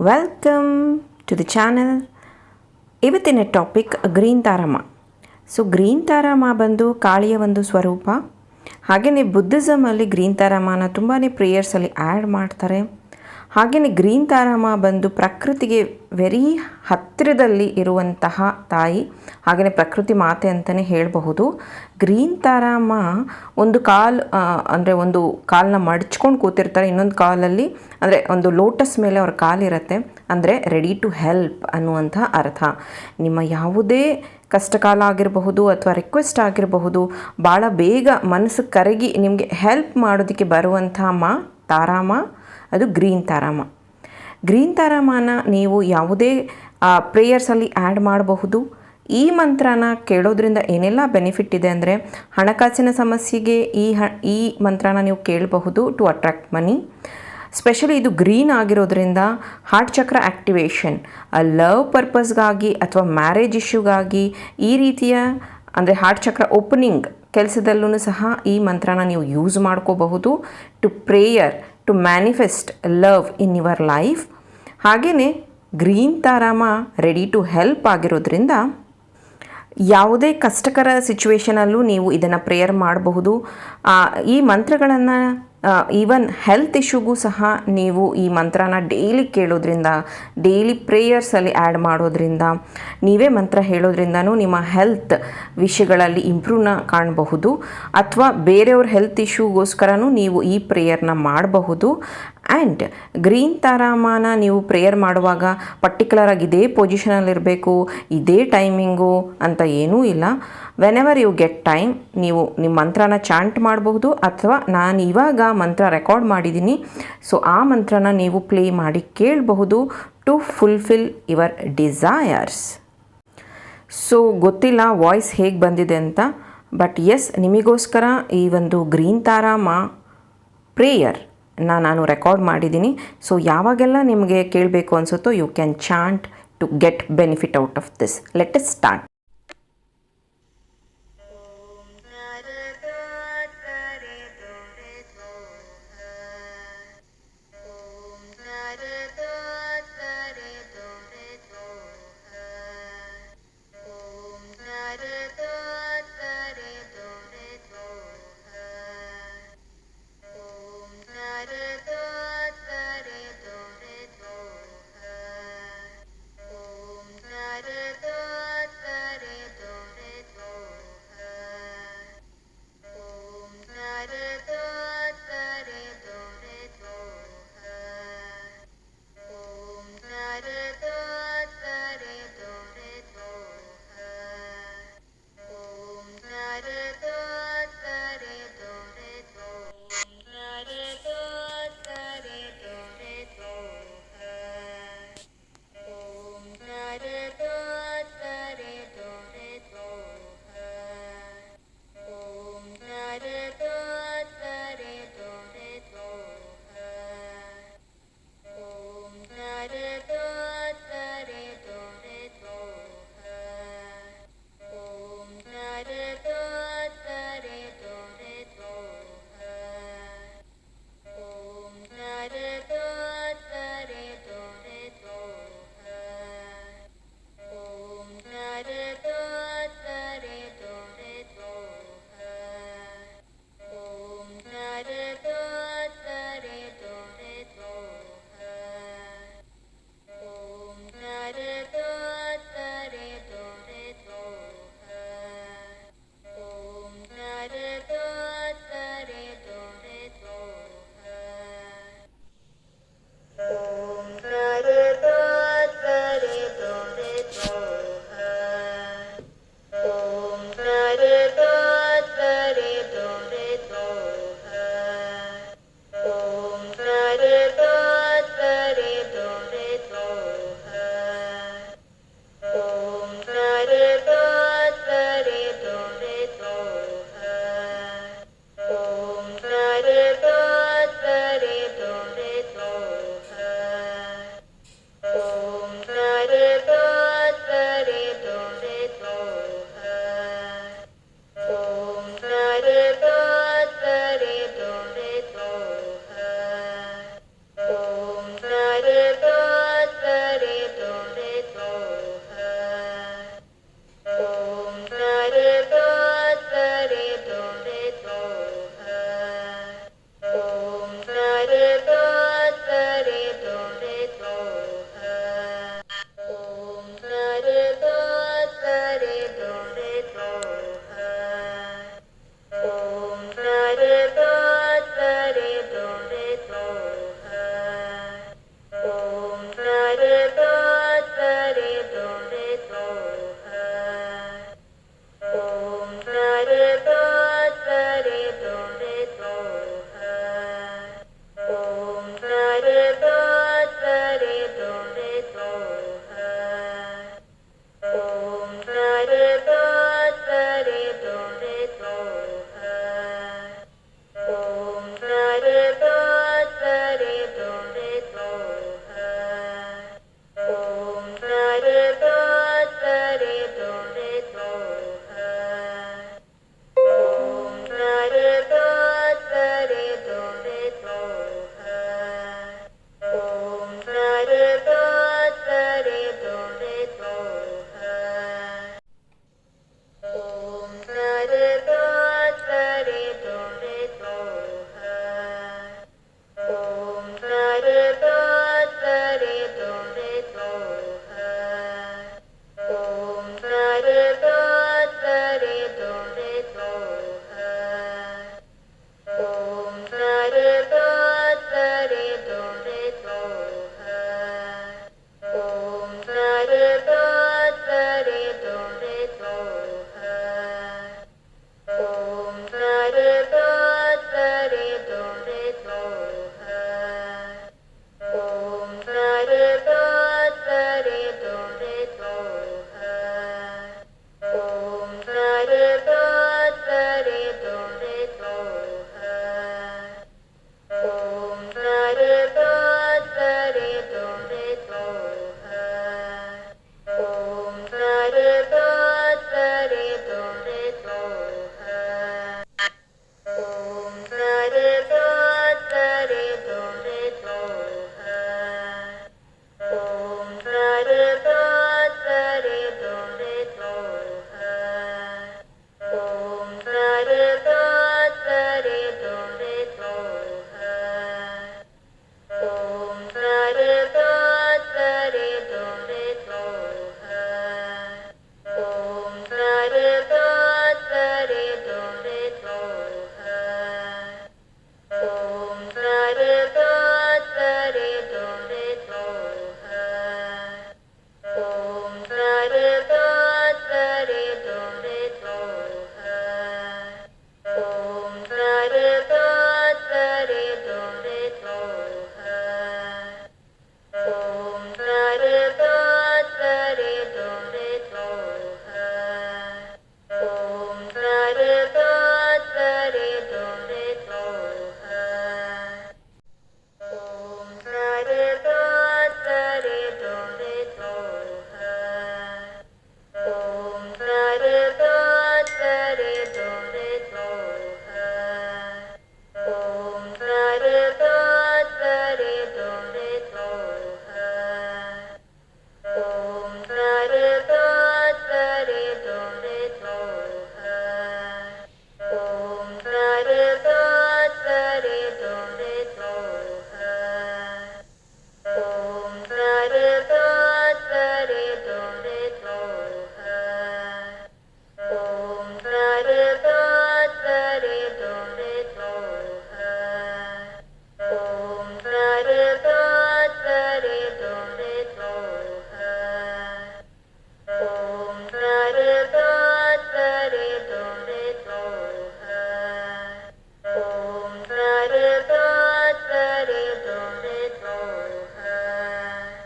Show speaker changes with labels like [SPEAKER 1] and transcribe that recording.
[SPEAKER 1] Welcome to the channel ಇವತ್ತಿನ topic green Taramma so green Taramma ಬಂದು ಕಾಳಿಯ ಒಂದು ಸ್ವರೂಪ. ಹಾಗೆಯೇ ಬುದ್ಧಿಸಮಲ್ಲಿ ಗ್ರೀನ್ ತಾರಮ್ಮನ ತುಂಬಾ ಪ್ರೇಯರ್ಸಲ್ಲಿ ಆ್ಯಡ್ ಮಾಡ್ತಾರೆ. ಹಾಗೆಯೇ ಗ್ರೀನ್ ತಾರಾಮ ಬಂದು ಪ್ರಕೃತಿಗೆ ವೆರಿ ಹತ್ತಿರದಲ್ಲಿ ಇರುವಂತಹ ತಾಯಿ ಹಾಗೆಯೇ ಪ್ರಕೃತಿ ಮಾತೆ ಅಂತಲೇ ಹೇಳಬಹುದು. ಗ್ರೀನ್ ತಾರಾಮ ಒಂದು ಕಾಲು ಅಂದರೆ ಒಂದು ಕಾಲನ್ನ ಮಡಚ್ಕೊಂಡು ಕೂತಿರ್ತಾರೆ. ಇನ್ನೊಂದು ಕಾಲಲ್ಲಿ ಅಂದರೆ ಒಂದು ಲೋಟಸ್ ಮೇಲೆ ಅವ್ರ ಕಾಲಿರತ್ತೆ ಅಂದರೆ ರೆಡಿ ಟು ಹೆಲ್ಪ್ ಅನ್ನುವಂಥ ಅರ್ಥ. ನಿಮ್ಮ ಯಾವುದೇ ಕಷ್ಟಕಾಲ ಆಗಿರಬಹುದು ಅಥವಾ ರಿಕ್ವೆಸ್ಟ್ ಆಗಿರಬಹುದು ಭಾಳ ಬೇಗ ಮನಸ್ಸು ಕರಗಿ ನಿಮಗೆ ಹೆಲ್ಪ್ ಮಾಡೋದಕ್ಕೆ ಬರುವಂಥ ಮಾ, ತಾರಾಮ ಅದು ಗ್ರೀನ್ ತಾರಾಮ. ಗ್ರೀನ್ ತಾರಾಮನ ನೀವು ಯಾವುದೇ ಪ್ರೇಯರ್ಸಲ್ಲಿ ಆ್ಯಡ್ ಮಾಡಬಹುದು. ಈ ಮಂತ್ರನ ಕೇಳೋದ್ರಿಂದ ಏನೆಲ್ಲ ಬೆನಿಫಿಟ್ ಇದೆ ಅಂದರೆ ಹಣಕಾಸಿನ ಸಮಸ್ಯೆಗೆ ಈ ಹ, ಈ ಮಂತ್ರನ ನೀವು ಕೇಳಬಹುದು ಟು ಅಟ್ರ್ಯಾಕ್ಟ್ ಮನಿ ಸ್ಪೆಷಲಿ ಇದು ಗ್ರೀನ್ ಆಗಿರೋದ್ರಿಂದ ಹಾರ್ಟ್ ಚಕ್ರ ಆ್ಯಕ್ಟಿವೇಶನ್ ಲವ್ ಪರ್ಪಸ್ಗಾಗಿ ಅಥವಾ ಮ್ಯಾರೇಜ್ ಇಶ್ಯೂಗಾಗಿ ಈ ರೀತಿಯ, ಅಂದರೆ ಹಾರ್ಟ್ ಚಕ್ರ ಓಪನಿಂಗ್ ಕೆಲಸದಲ್ಲೂ ಸಹ ಈ ಮಂತ್ರನ ನೀವು ಯೂಸ್ ಮಾಡ್ಕೋಬಹುದು. To prayer to manifest love in your life ಹಾಗೆಯೇ green Tarama ready to help ಆಗಿರೋದ್ರಿಂದ ಯಾವುದೇ ಕಷ್ಟಕರ ಸಿಚುವೇಷನಲ್ಲೂ ನೀವು ಇದನ್ನು ಪ್ರೇಯರ್ ಮಾಡಬಹುದು. ಈ ಮಂತ್ರಗಳನ್ನು ಈವನ್ ಹೆಲ್ತ್ ಇಶ್ಯೂಗೂ ಸಹ ನೀವು ಈ ಮಂತ್ರನ ಡೈಲಿ ಕೇಳೋದ್ರಿಂದ ಡೈಲಿ ಪ್ರೇಯರ್ಸಲ್ಲಿ ಆ್ಯಡ್ ಮಾಡೋದ್ರಿಂದ, ನೀವೇ ಮಂತ್ರ ಹೇಳೋದ್ರಿಂದನೂ ನಿಮ್ಮ ಹೆಲ್ತ್ ವಿಷಯಗಳಲ್ಲಿ ಇಂಪ್ರೂವ್ನ ಕಾಣಬಹುದು. ಅಥವಾ ಬೇರೆಯವ್ರ ಹೆಲ್ತ್ ಇಶ್ಯೂಗೋಸ್ಕರನೂ ನೀವು ಈ ಪ್ರೇಯರ್ನ ಮಾಡಬಹುದು. ಆ್ಯಂಡ್ ಗ್ರೀನ್ ತಾರಾಮಾನ ನೀವು ಪ್ರೇಯರ್ ಮಾಡುವಾಗ ಪರ್ಟಿಕ್ಯುಲರಾಗಿ ಇದೇ ಪೊಸಿಷನಲ್ಲಿರಬೇಕು ಇದೇ ಟೈಮಿಂಗು ಅಂತ ಏನೂ ಇಲ್ಲ. Whenever you get time ನೀವು ನಿಮ್ಮ ಮಂತ್ರನ ಚಾಂಟ್ ಮಾಡಬಹುದು ಅಥವಾ ನಾನು ಇವಾಗ ಮಂತ್ರ ರೆಕಾರ್ಡ್ ಮಾಡಿದ್ದೀನಿ ಸೊ ಆ ಮಂತ್ರನ ನೀವು ಪ್ಲೇ ಮಾಡಿ ಕೇಳಬಹುದು to fulfil your desires so ಗೊತ್ತಿಲ್ಲ ವಾಯ್ಸ್ ಹೇಗೆ ಬಂದಿದೆ ಅಂತ ಬಟ್ ಎಸ್ ನಿಮಗೋಸ್ಕರ ಈ ಒಂದು ಗ್ರೀನ್ ತಾರಾಮ ಪ್ರೇಯರ್ ನಾನು ರೆಕಾರ್ಡ್ ಮಾಡಿದ್ದೀನಿ. ಸೊ ಯಾವಾಗೆಲ್ಲ ನಿಮಗೆ ಕೇಳಬೇಕು ಅನಿಸುತ್ತೋ you can chant to get benefit out of this let's start